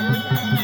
Música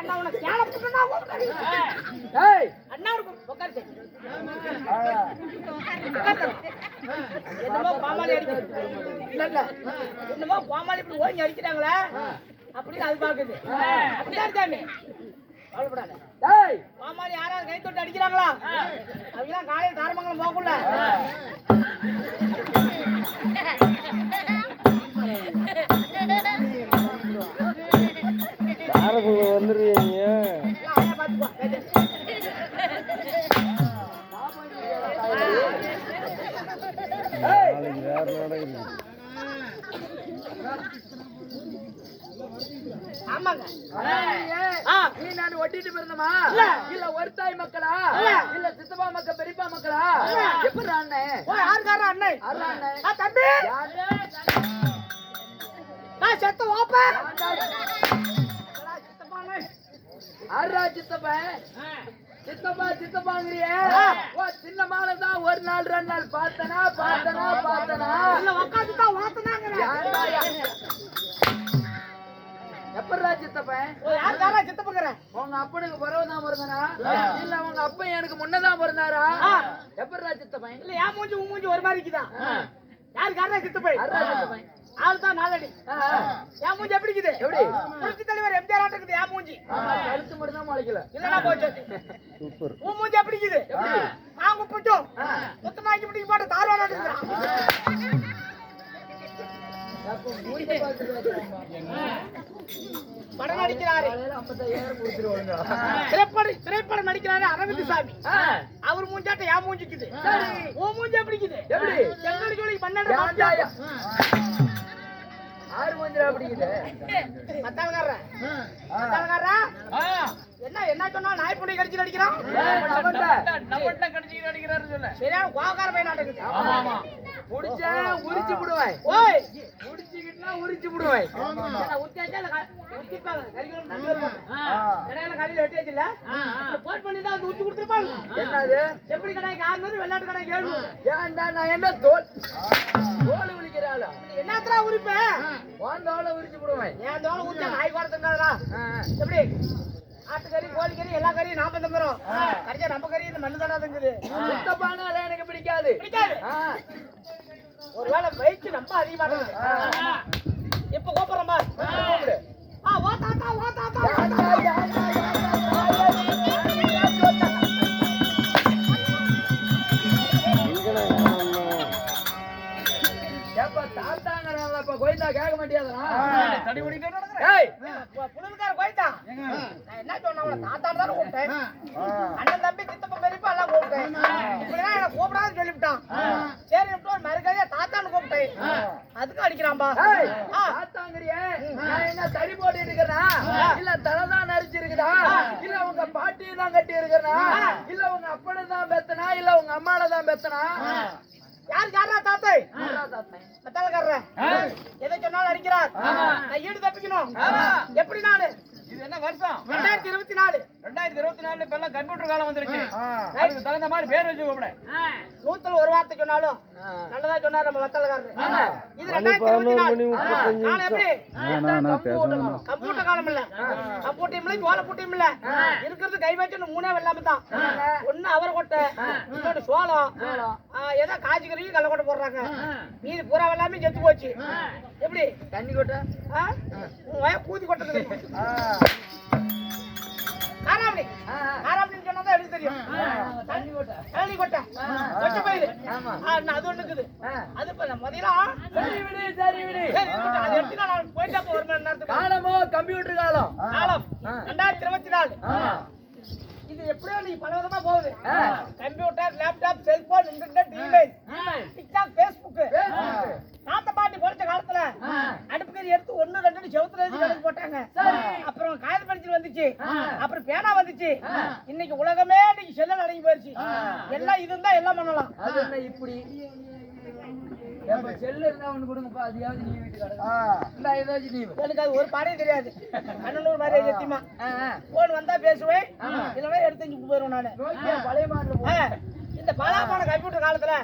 அண்ணே? ஏய், என்னமோ பாமாலி அடிக்குது இல்ல இல்ல. என்னமோ பாமாலி இப்படி ஓங்கி அடிக்கிறாங்களே. அப்படின்னு அது பாக்குது. அப்படிதான் ஏய், பாமாலி யாராவது கை தொட்டு அடிக்கிறாங்களா? அவங்க காலையில் தாரமங்கலம் போகக்குள்ள. ஆமாங்க. நீ நான் ஒட்டிட்டு பிறந்தமா இல்ல. ஒரு தாய் மக்களா? இல்ல. சித்தப்பா மக்கள் பெரியப்பா மக்களா. எப்படி அண்ணே? ஓ யாருக்காரா அண்ணன் யாரா அண்ணே? ஆ தம்பி? நான் செத்த ஓப்ப யாரா சித்தப்பன் சித்தப்பா சித்தப்பாங்கிறியே ஆ. ஓ சின்ன மாலை தான் ஒரு நாள் ரெண்டு நாள். பார்த்தனா பார்த்தனா பார்த்தனா. தான் ஓத்தனாங்க யாரா எப்படா சித்தப்பன் யாருக்காரா சித்தப்பங்கிறேன் உங்க அப்பனுக்கு பிறகுதான் பிறந்தனா? இல்ல உங்க அப்பன் எனக்கு முன்னதான் பிறந்தாரா. எப்படா சித்தப்பன் இல்ல என் மூஞ்சி உன் மூஞ்சி ஒரு மாதிரி இருக்குதா? யாருக்காரா சித்தப்பை? யாரா சித்தப்பன் ஆள் தான் நாலடி. என் மூஞ்சி எப்படி இருக்குது? எப்படி? புரட்சி தலைவர் எம்ஜிஆர் ஆட்டம் இருக்குது என் மூஞ்சி. கழுத்து மட்டும் தான் முளைக்கல. இல்லடா போச்சு உன் மூஞ்சி எப்படி இருக்குது? பிடிக்க படம் நடிக்கிறாரு. காலையில 55000 கொடுத்துருவாங்க. திரைப்படம் திரைப்படம் நடிக்கிறாரு அரவிந்த் சாமி. அவர் மூஞ்சாட்ட என் மூஞ்சிக்குது. சரி. உன் மூஞ்சி எப்படி இருக்குது? எப்படி? செங்கல் ஜோலி பன்னெண்டு ஆறு மூஞ்சிரா அப்படிங்குது. மத்தாளக்காரன் மத்தாளக்காரன் என்ன என்ன சொன்னா நாய் புண்ணை கடிச்சு நடிக்கிறான் ஏய், நவட்ட. சரியான கோகார பையன் நடக்குது புடிச்சா உரிச்சு விடுவேன். ஓய் உரிச்சு இல்ல வருவாங்க கடையில வெட்டி வச்சுல போன் பண்ணி தான் வந்து ஊத்தி கொடுத்துருப்பாங்க. என்னது? எப்படி கடைக்கு ஆறுநூறு வெள்ளாட்டு கடைக்கு ஏழுநூறு ஏன்டா, நான் என்ன தோல் தோல் உரிக்கிற ஆளா? என்னத்தரா உரிப்ப? உன் தோலை உரிச்சு விடுவேன். ஏன் தோலை ஊத்தி நாய் ஆ. எப்படி? ஆட்டுக்கறி கோழிக்கறி எல்லா கறியும் நாம தங்குறோம் கறிச்சா நம்ம கறி இந்த மண்ணு தானே தங்குது சுத்தப்பானால எனக்கு பிடிக்காது. பிடிக்காது. ஒருவேளை வெயிட் ரொம்ப அதிகமா இருக்குது இப்ப கூப்பிடுறோம். ஆ வா தாத்தா வா தாத்தா ஏப்பா, தாத்தாங்கிறான்லப்பா, கோயிந்தா கேட்க மாட்டியாதா? ஏய், புலனுக்கார போயிட்டா நான் என்ன சொன்னேன் உன்னை தாத்தான்னு தானே கூப்பிட்டேன். அண்ணன் தம்பி சித்தப்பா பெரியப்பா எல்லாம் கூப்பிட்டேன். இப்படிதான் என்ன கூப்பிடாதுன்னு சொல்லிவிட்டான். சரி இப்ப ஒரு மறுக்கதையா தாத்தான்னு கூப்பிட்டேன். அதுக்கும் அடிக்கிறான்பா. தாத்தாங்கிறியே, நான் என்ன தடி போட்டு இருக்கிறேனா? இல்ல தலைதான் நரைச்சிருக்குதா? இல்ல உங்க பாட்டியை தான் கட்டி இருக்கிறனா? இல்ல உங்க அப்பனை தான் பெத்தனா? இல்ல உங்க அம்மாவை தான் பெத்தனா? யாரா தாத்தை? யாரா தாத்தன்? மத்தாளக்காரர் எதை சொன்னாலும் அடிக்கிறார். நான் ஈடு தப்பிக்கணும். எப்படி நானு? இது என்ன வருஷம்? ரெண்டாயிரத்தி இருபத்தி நாலு. ரெண்டாயிரத்தி இருபத்தி நாலுல இப்ப எல்லாம் கம்ப்யூட்டர் காலம் வந்துருச்சு. அதுக்கு தகுந்த மாதிரி பேர் வச்சு கூப்பிட. நூத்துல ஒரு வார்த்தை சொன்னாலும். நல்லதா சொன்னார் நம்ம மத்தாளக்காரர் இது ரெண்டாயிரத்தி இருபத்தி நாலு. எப்படி. கம்ப்யூட்டர் காலம். இல்ல. கம்ப்யூட்டர் இல்ல சோள பூட்டியும் இல்ல இருக்கிறது கை வச்சு மூணே வெள்ளாம தான். ஒண்ணு அவரை கொட்டை இன்னொன்னு சோளம். ஏதோ காய்ச்சிக்கறியும் கல்ல கொட்டை போடுறாங்க. மீதி பூரா வெள்ளாமே செத்து போச்சு. எப்படி? தண்ணி கொட்ட? ஆ? உன் வய பூத்தி கொட்டது கார காராமணி ஆ, ஆ. காராமணின்னு சொன்னா எனக்கு தெரியும். தண்ணி கொட்டை. கழனி கொட்டை. கொச்சை பயிறு. ஆமா. ஆ, நான் அது ஒண்ணு இருக்குது ஆ. அது இப்ப முதல்ல சரி விடு சரி விடு. சரி இருக்கட்டும். அது எடுத்து நான் போயிட்டா அப்ப ஒரு மணி நேரத்துக்கு காலமோ கம்ப்யூட்டர் காலம். காலம். ரெண்டாயிரத்தி இருபத்தி நாலு இது எப்படியோ நீ பல விதமா போகுது. Computer laptop cellphone internet email TikTok Facebook Facebook. பாட்டி படிச்ச காலத்துல ஆ. அடுப்பு கறி எடுத்து ஒண்ணு ரெண்டு செவுத்துல எழுதி கணக்கு போட்டாங்க. அப்புறம் காகித பென்சில் வந்துச்சு. அப்புறம் பேனா வந்துச்சு. இன்னைக்கு உலகமே இன்னைக்கு செல்ல அடங்கி போயிருச்சு. எல்லாம் இது இருந்தா எல்லாம் பண்ணலாம். இப்படி? இருந்தா எனக்கு ஒரு பாடையும் தெரியாது. அண்ணனூர் மாதிரி சத்தியமா. போன் வந்தா பேசுவேன். இல்லைன்னா எடுத்து போயிருவேன் நானு. பழைய ஆ, இந்த பலாபான கம்ப்யூட்டர் காலத்துல.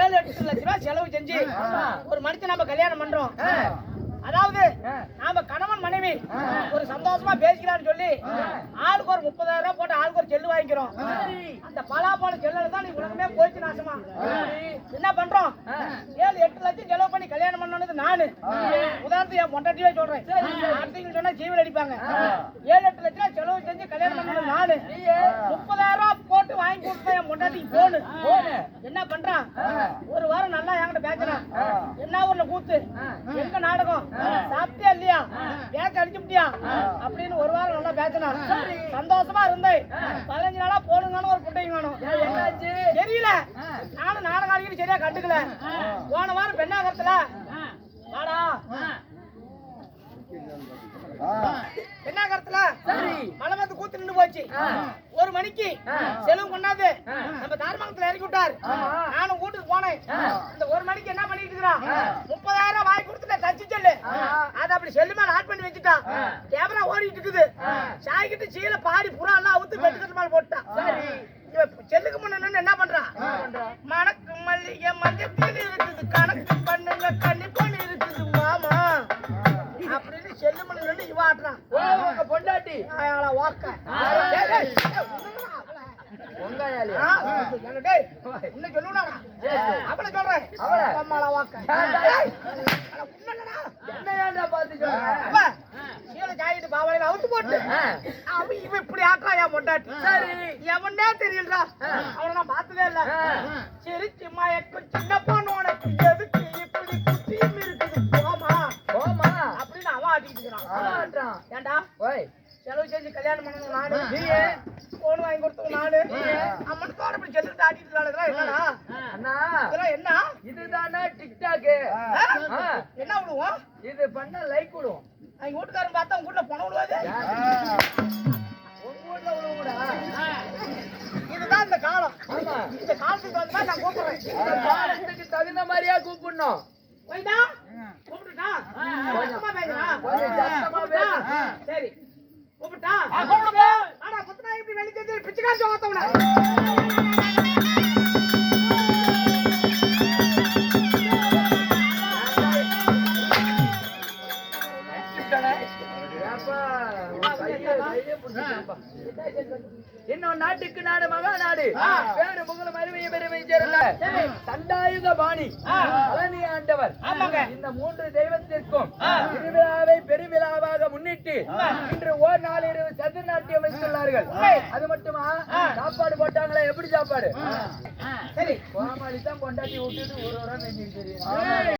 ஏழு எட்டு லட்ச ரூபாய் செலவு செஞ்சு. ஒரு மனுஷன் நம்ம கல்யாணம் பண்றோம். அதாவது. நாம கணவன் மனைவி. ஒரு சந்தோஷமா பேசிக்கலாம்னு சொல்லி. ஆளுக்கு ஒரு முப்பதாயிரம் ரூபாய் போட்டு ஆளுக்கு ஒரு செல்லு வாங்கிக்கிறோம். அந்த பலாபான செல்லுல தான் நீ உலகமே போயிடுச்சு நாசமா. என்ன பண்றோம். ஏழு எட்டு லட்சம் செலவு பண்ணி கல்யாணம் பண்ணது நானு. உதாரணத்துக்கு என் பொண்டாட்டியே சொல்றேன். அடுத்தவங்க சொன்னா ஜீவன் அடிப்பாங்க. ஏழு எட்டு லட்சம் செலவு செஞ்சு கல்யாணம் பண்ணது நானு? முப்பதாயிரம் ரூபாய் போட்டு வாங்கி கொடுத்தேன் என் பொண்டாட்டிக்கு போனு. என்ன பண்றான். ஒரு வாரம் நல்லா என்கிட்ட பேசுறான். என்ன ஊர்ல கூத்து. எங்க நாடகம்? அடிச்சுட்டியா அப்படின்னு ஒரு வாரம் நல்லா பேசினான் சந்தோஷமா இருந்தேன். பதினஞ்சு நாளா போடுங்கன்னு ஒரு புட்டையும் என்னாச்சு? தெரியல. நானும் அடிக்கடி சரியா கண்டுக்கல. போன வாரம் பெண்ணாகரத்துல. வாடா. பெண்ணாகரத்துல சரி. மழை வந்து கூத்து நின்னு போச்சு. ஒரு மணிக்கு. செலவு கொண்டாந்து ஆ. நம்ம தாரமங்கலத்துல இறக்கி விட்டாரு. நானும் வீட்டுக்கு போனேன். ஆ. அந்த ஒரு மணிக்கு என்ன பண்ணிட்டு இருக்கிறான் ஆ. முப்பதாயிரம் வாங்கி கொடுத்துட்ட டச்சு செல்லு. அதை அப்படி செல்லு மேல ஆட் பண்ணி வச்சுட்டான். கேமரா ஓடிட்டு இருக்குது. சாய்கிட்டு சீல பாடி புறா எல்லாம் அவுத்து பெட்டுக்கட்டு மேல போட்டான் செல்லுக்கு முன்ன என்ன பண்றான்? மணக்கு மல்லிகை மஞ்சத்தில் இருக்குது. கணக்கு பண்ணுங்க கண்ணி பொண்ணு இருக்குது மாமா. அப்படின்னு செல்லு முன்ன இவன் ஆட்டுறான் பொண்டாட்டி. இன்னும் சொல்லுடா. அவளை? சொல்றேன். அவளை? வாக்க. ஏன்டா? டேய், அட உன்னடா. என்ன ஏன்டா பாத்து சொல்ற அப்ப, சீலை சாயிட்டு பாவாடையில அவுத்து போட்டு. அவன் இவன் இப்படி என் பொண்டாட்டி. சரி. எவனே தெரியலடா. அவனை நான் பார்த்ததே இல்ல. சரி, சும்மா எக்கு சின்ன பொண்ணு உனக்கு எதுக்கு இப்படி குட்டியும் இருக்குது. போமா அப்படின்னு அவன் ஆட்டிக்கிட்டு இருக்கிறான். ஏன்டா ஓய் செலவு செஞ்சு கல்யாணம் பண்ணணும் நானு நீயே? போன் வாங்கி கொடுத்தவன் நானு அம்மன் தோட இப்படி செல்லுட்டு ஆட்டிட்டு இருக்காளுங்களா, என்னடா? அண்ணா. இதெல்லாம் என்ன? இதுதானே? ஆ. என்ன விடுவோம் இது பண்ண லைக் விடுவோம். அவங்க வீட்டுக்காரன் பார்த்தா உங்க வீட்டுல பணம் விடுவாது உங்க வீட்ல விடுவோம்டா இதுதான் இந்த காலம். ஆமா. இந்த காலத்துக்கு வந்து நான் கூப்பிடுறேன். இந்த காலத்துக்கு தகுந்த மாதிரியா கூப்பிடணும். போய்டா கூப்பிட்டுட்டா. சரி. கூப்பிட்டா ஆனா வெளிச்சது பிச்சைக்கார சோத்தவன நாட்டுக்கு நாடு மகா நாடு. வேறு புகழும் அருமையை பெருமை சேர்ந்த தண்டாயுத பாணி. பழனி ஆண்டவர். இந்த மூன்று தெய்வத்திற்கும் திருவிழாவை பெருவிழாவாக முன்னிட்டு இன்று ஓர் நாள் இரவு சதுர் நாட்டியம் வைத்துள்ளார்கள் அது மட்டுமா? சாப்பாடு போட்டாங்களே? எப்படி சாப்பாடு? சரி. கோமாளி தான் பொண்டாட்டி விட்டுட்டு ஒரு வாரம்